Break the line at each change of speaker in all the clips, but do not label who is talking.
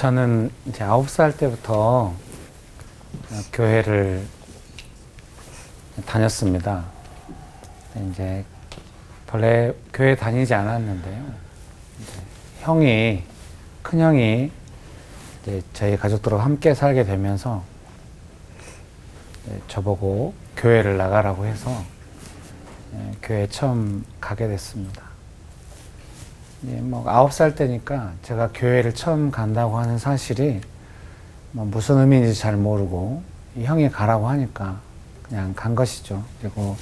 저는 이제 아홉 살 때부터 교회를 다녔습니다. 이제 본래 교회 다니지 않았는데요. 형이 큰 형이 이제 저희 가족들과 함께 살게 되면서 저보고 교회를 나가라고 해서 예, 교회 처음 가게 됐습니다. 예, 뭐 아홉 살 때니까 제가 교회를 처음 간다고 하는 사실이 뭐 무슨 의미인지 잘 모르고 이 형이 가라고 하니까 그냥 간 것이죠. 그리고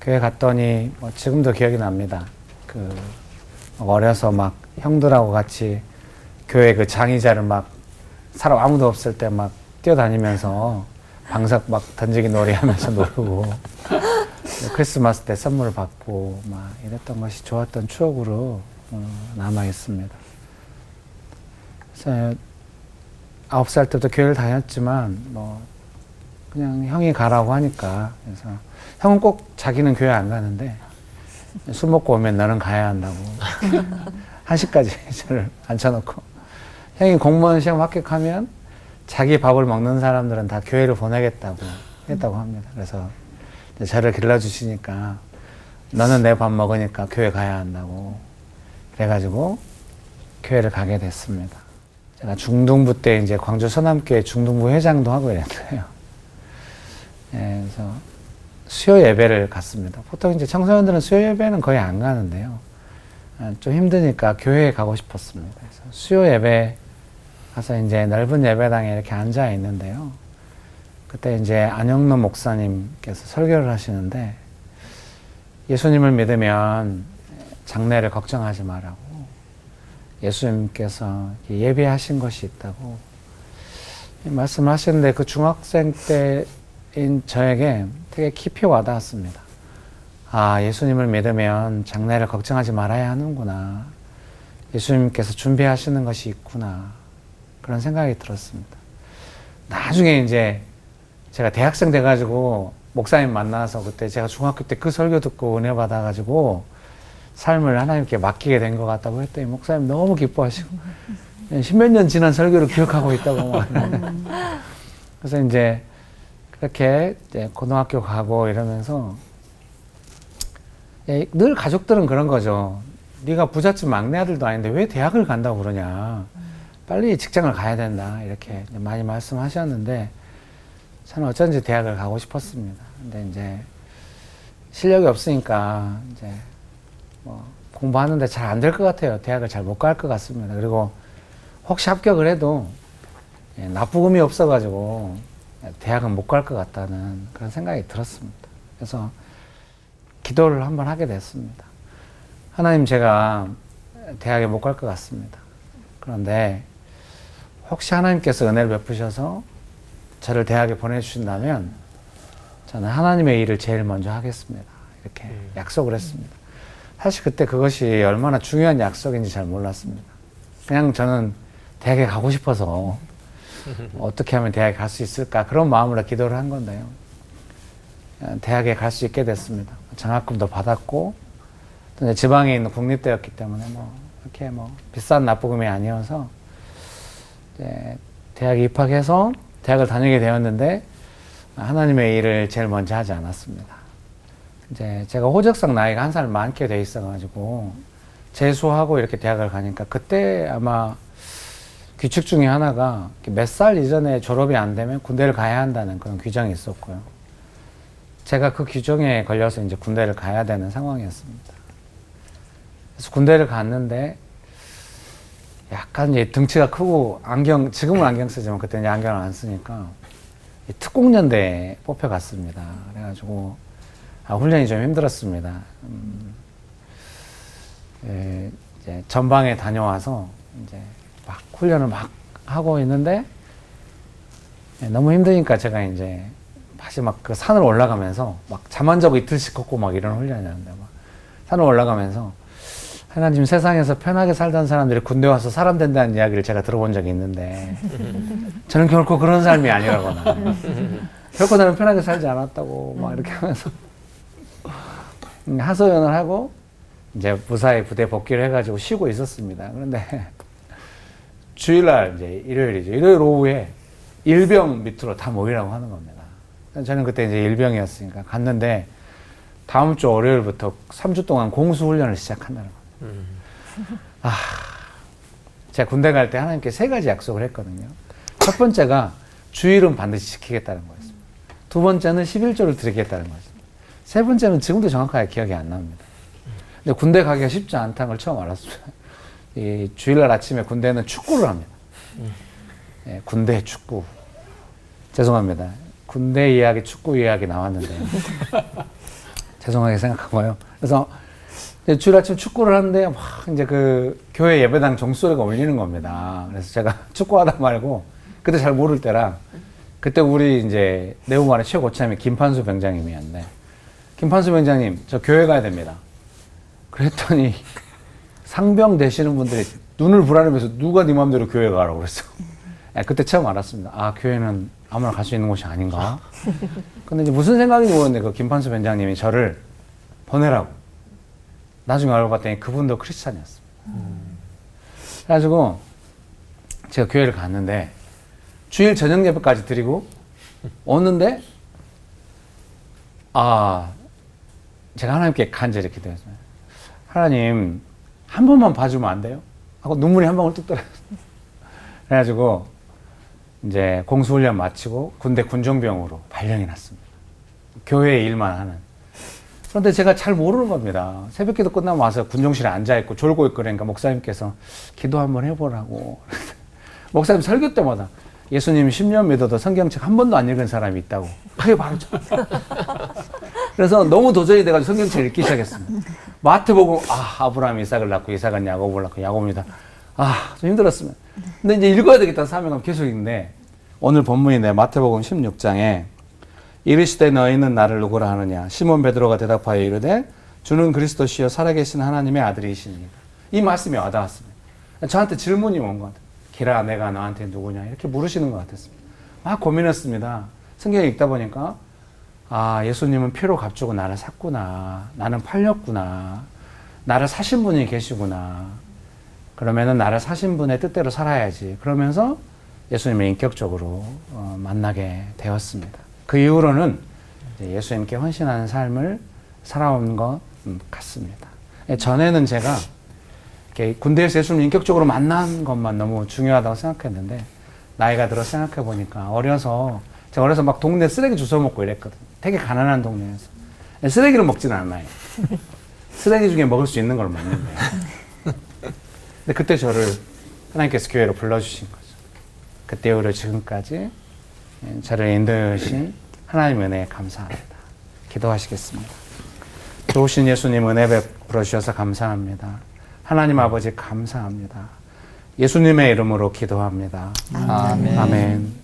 교회 갔더니 뭐 지금도 기억이 납니다. 그 어려서 막 형들하고 같이 교회 그 장의자를 막 사람 아무도 없을 때 막 뛰어다니면서 방석 막 던지기 놀이 하면서 놀고 크리스마스 때 선물 받고 막 이랬던 것이 좋았던 추억으로 어, 남아 있습니다. 아홉 살 때부터 교회를 다녔지만 뭐 그냥 형이 가라고 하니까 그래서 형은 꼭 자기는 교회 안 가는데 술 먹고 오면 너는 가야 한다고 한 시까지 저를 앉혀놓고 형이 공무원 시험 합격하면 자기 밥을 먹는 사람들은 다 교회를 보내겠다고 했다고 합니다. 그래서 저를 길러주시니까 너는 내 밥 먹으니까 교회 가야 한다고 그래가지고 교회를 가게 됐습니다. 제가 중등부 때 이제 광주 서남교회 중등부 회장도 하고 이랬어요. 예, 그래서 수요 예배를 갔습니다. 보통 이제 청소년들은 수요 예배는 거의 안 가는데요. 아, 좀 힘드니까 교회에 가고 싶었습니다. 그래서 수요 예배 가서 이제 넓은 예배당에 이렇게 앉아 있는데요. 그때 이제 안영노 목사님께서 설교를 하시는데 예수님을 믿으면 장래를 걱정하지 말라고 예수님께서 예배하신 것이 있다고 말씀하시는데 그 중학생 때인 저에게 되게 깊이 와닿았습니다. 아, 예수님을 믿으면 장래를 걱정하지 말아야 하는구나. 예수님께서 준비하시는 것이 있구나. 그런 생각이 들었습니다. 나중에 이제 제가 대학생 돼가지고 목사님 만나서 그때 제가 중학교 때 그 설교 듣고 은혜 받아가지고 삶을 하나님께 맡기게 된 것 같다고 했더니 목사님 너무 기뻐하시고 십몇 년 지난 설교를 기억하고 있다고 막 그래서 이제 그렇게 이제 고등학교 가고 이러면서 예, 늘 가족들은 그런 거죠. 네가 부잣집 막내 아들도 아닌데 왜 대학을 간다고 그러냐. 빨리 직장을 가야 된다. 이렇게 많이 말씀하셨는데 저는 어쩐지 대학을 가고 싶었습니다. 근데 이제 실력이 없으니까 이제 뭐 공부하는데 잘 안 될 것 같아요. 대학을 잘 못 갈 것 같습니다. 그리고 혹시 합격을 해도 예, 납부금이 없어가지고 대학은 못 갈 것 같다는 그런 생각이 들었습니다. 그래서 기도를 한번 하게 됐습니다. 하나님 제가 대학에 못 갈 것 같습니다. 그런데 혹시 하나님께서 은혜를 베푸셔서 저를 대학에 보내주신다면 저는 하나님의 일을 제일 먼저 하겠습니다. 이렇게 약속을 했습니다. 사실 그때 그것이 얼마나 중요한 약속인지 잘 몰랐습니다. 그냥 저는 대학에 가고 싶어서 어떻게 하면 대학에 갈 수 있을까 그런 마음으로 기도를 한 건데요. 대학에 갈 수 있게 됐습니다. 장학금도 받았고 또 지방에 있는 국립대였기 때문에 뭐 이렇게 뭐 비싼 납부금이 아니어서 대학에 입학해서 대학을 다니게 되었는데 하나님의 일을 제일 먼저 하지 않았습니다. 이제 제가 호적상 나이가 한 살 많게 돼 있어가지고 재수하고 이렇게 대학을 가니까 그때 아마 규칙 중에 하나가 몇 살 이전에 졸업이 안 되면 군대를 가야 한다는 그런 규정이 있었고요. 제가 그 규정에 걸려서 이제 군대를 가야 되는 상황이었습니다. 그래서 군대를 갔는데 약간 이제 등치가 크고 안경 지금은 안경 쓰지만 그때는 안경을 안 쓰니까 특공연대에 뽑혀갔습니다. 그래가지고 아, 훈련이 좀 힘들었습니다. 음, 예, 이제 전방에 다녀와서 이제 막 훈련을 막 하고 있는데 예, 너무 힘드니까 제가 이제 다시 막 그 산을 올라가면서 막 잠 안 자고 이틀씩 걷고 막 이런 훈련이었는데 막 산을 올라가면서 하나님 세상에서 편하게 살던 사람들이 군대 와서 사람 된다는 이야기를 제가 들어본 적이 있는데 저는 결코 그런 삶이 아니라거나 결코 나는 편하게 살지 않았다고 막 이렇게 하면서 하소연을 하고 이제 무사히 부대 복귀를 해가지고 쉬고 있었습니다. 그런데 주일날 이제 일요일이죠. 일요일 오후에 일병 밑으로 다 모이라고 하는 겁니다. 저는 그때 이제 일병이었으니까 갔는데 다음 주 월요일부터 3주 동안 공수 훈련을 시작한다는 겁니다. 아, 제가 군대 갈 때 하나님께 세 가지 약속을 했거든요. 첫 번째가 주일은 반드시 지키겠다는 거였습니다. 두 번째는 11조를 드리겠다는 거였습니다. 세 번째는 지금도 정확하게 기억이 안 납니다. 근데 군대 가기가 쉽지 않다는 걸 처음 알았습니다. 이 주일날 아침에 군대는 축구를 합니다. 예, 군대 축구. 죄송합니다. 군대 이야기, 축구 이야기 나왔는데 죄송하게 생각하고요. 그래서 주일 아침 축구를 하는데 막 이제 그 교회 예배당 종소리가 울리는 겁니다. 그래서 제가 축구하다 말고 그때 잘 모를 때라 그때 우리 이제 내부말의 최고참이 김판수 병장님이었는데 김판수 병장님 저 교회 가야 됩니다. 그랬더니 상병 되시는 분들이 눈을 불안해면서 누가 네 맘대로 교회 가라고 그랬어. 예, 그때 처음 알았습니다. 아 교회는 아무나 갈 수 있는 곳이 아닌가. 근데 이제 무슨 생각인지 모르겠는데 그 김판수 병장님이 저를 보내라고. 나중에 알고 봤더니 그분도 크리스찬이었습니다. 그래가지고 제가 교회를 갔는데 주일 저녁 예배까지 드리고 오는데 아 제가 하나님께 간절히 기도했어요. 하나님 한 번만 봐주면 안 돼요? 하고 눈물이 한 방울 뚝 떨어졌어요. 그래가지고 이제 공수훈련 마치고 군대 군종병으로 발령이 났습니다. 교회 일만 하는. 그런데 제가 잘 모르는 겁니다. 새벽 기도 끝나면 와서 군종실에 앉아 있고 졸고 있고 그러니까 목사님께서 기도 한번 해보라고. 목사님 설교 때마다 예수님 10년 믿어도 성경책 한 번도 안 읽은 사람이 있다고. 그게 바로 저. 그래서 너무 도전이 돼가지고 성경책을 읽기 시작했습니다. 마태복음 아 아브라함 이삭을 낳고 이삭은 야곱을 낳고 야곱입니다. 아좀 힘들었으면. 근데 이제 읽어야 되겠다는 사명감 계속 읽는데 오늘 본문이네 마태복음 16장에 이르시되 너희는 나를 누구라 하느냐 시몬 베드로가 대답하여 이르되 주는 그리스도시요 살아계신 하나님의 아들이시니까 이 말씀이 와닿았습니다. 저한테 질문이 온 것 같아요. 기라 내가 너한테 누구냐 이렇게 물으시는 것 같았습니다. 막 고민했습니다. 성경 읽다 보니까 아 예수님은 피로 값주고 나를 샀구나 나는 팔렸구나 나를 사신 분이 계시구나 그러면은 나를 사신 분의 뜻대로 살아야지 그러면서 예수님을 인격적으로 어, 만나게 되었습니다. 그 이후로는 예수님께 헌신하는 삶을 살아온 것 음, 같습니다. 예, 전에는 제가 군대에서 예수님 인격적으로 만난 것만 너무 중요하다고 생각했는데 나이가 들어 생각해 보니까 어려서 제가 어려서 막 동네 쓰레기 주워 먹고 이랬거든. 되게 가난한 동네에서 예, 쓰레기를 먹지는 않아요. 쓰레기 중에 먹을 수 있는 걸 먹는데. 근데 그때 저를 하나님께서 교회로 불러주신 거죠. 그때 이후로 지금까지 예, 저를 인도하신 하나님 은혜에 감사합니다. 기도하시겠습니다. 좋으신 예수님 은혜 베풀어 주셔서 감사합니다. 하나님 아버지 감사합니다. 예수님의 이름으로 기도합니다.
아멘.
아멘.